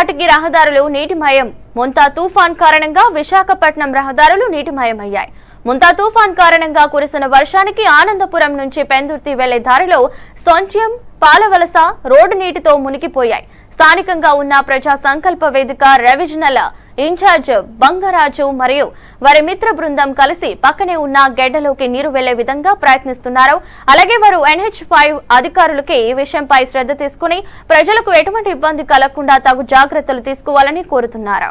ధాటికి రహదారులు నీటిమయం. ముంతా తుఫాన్ కారణంగా విశాఖపట్నం రహదారులు నీటిమయమయ్యాయి. ముంతా తుఫాన్ కారణంగా కురిసిన వర్షానికి ఆనందపురం నుంచి పెందుర్తి వెళ్ళే దారిలో సొంచ్యం పాలవలస రోడ్డు నీటితో మునిగిపోయాయి. స్థానికంగా ఉన్న ప్రజా సంకల్ప వేదిక రెవిజనల్ ఇన్ఛార్జ్ బంగరాజు మరియు వారి మిత్ర బృందం కలిసి పక్కనే ఉన్న గెడ్డలోకి నీరు వెళ్ళే విధంగా ప్రయత్నిస్తున్నారు. అలాగే వారు ఎన్హెచ్ ఫైవ్ అధికారులకి ఈ విషయంపై శ్రద్ధ తీసుకుని ప్రజలకు ఎటువంటి ఇబ్బంది కలగకుండా తగు జాగ్రత్తలు తీసుకోవాలని కోరుతున్నారు.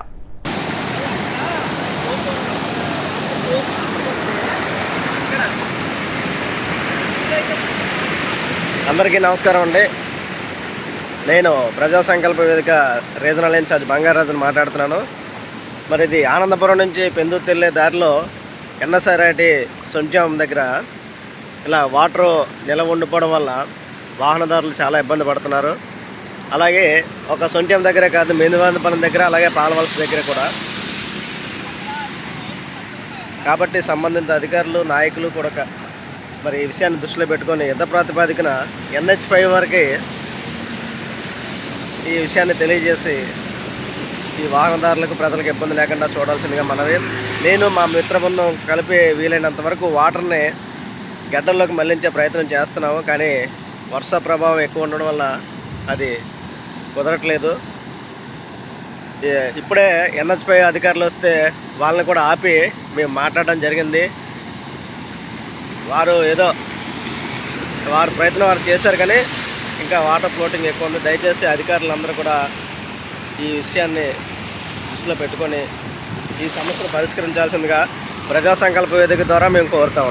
అందరికీ నమస్కారం అండి. నేను ప్రజా సంకల్ప వేదిక రీజనల్ ఇన్ఛార్జ్ బంగారాజుని మాట్లాడుతున్నాను. మరి ఇది ఆనందపురం నుంచి పెందుర్తి వెళ్ళే దారిలో ఎన్నసారాటి సొంజాం దగ్గర ఇలా వాటర్ నిలవ ఉండిపోవడం వల్ల వాహనదారులు చాలా ఇబ్బంది పడుతున్నారు. అలాగే ఒక సొంట్యం దగ్గరే కాదు మేనువాందపల్లం దగ్గర అలాగే పాలవలస దగ్గర కూడా. కాబట్టి సంబంధిత అధికారులు నాయకులు కూడా మరి ఈ విషయాన్ని దృష్టిలో పెట్టుకొని యుద్ధ ప్రాతిపాదికన ఎన్హెచ్ ఫైవ్ వరకు ఈ విషయాన్ని తెలియజేసి ఈ వాహనదారులకు ప్రజలకు ఇబ్బంది లేకుండా చూడాల్సిందిగా మనవి. నేను మా మిత్ర బృందం కలిపి వీలైనంత వరకు వాటర్ని గడ్డల్లోకి మళ్ళించే ప్రయత్నం చేస్తున్నాము. కానీ వర్ష ప్రభావం ఎక్కువ ఉండడం వల్ల అది కుదరట్లేదు. ఇప్పుడే ఎన్హెచ్పై అధికారులు వస్తే వాళ్ళని కూడా ఆపి మేము మాట్లాడడం జరిగింది. వారు ఏదో వారు ప్రయత్నం వారు చేశారు కానీ ఇంకా వాటర్ ఫ్లోటింగ్ ఎక్కువ ఉంది. దయచేసి అధికారులందరూ కూడా ఈ విషయాన్ని దృష్టిలో పెట్టుకొని ఈ సమస్యను పరిష్కరించాల్సిందిగా ప్రజా సంకల్ప వేదిక ద్వారా మేము కోరుతాం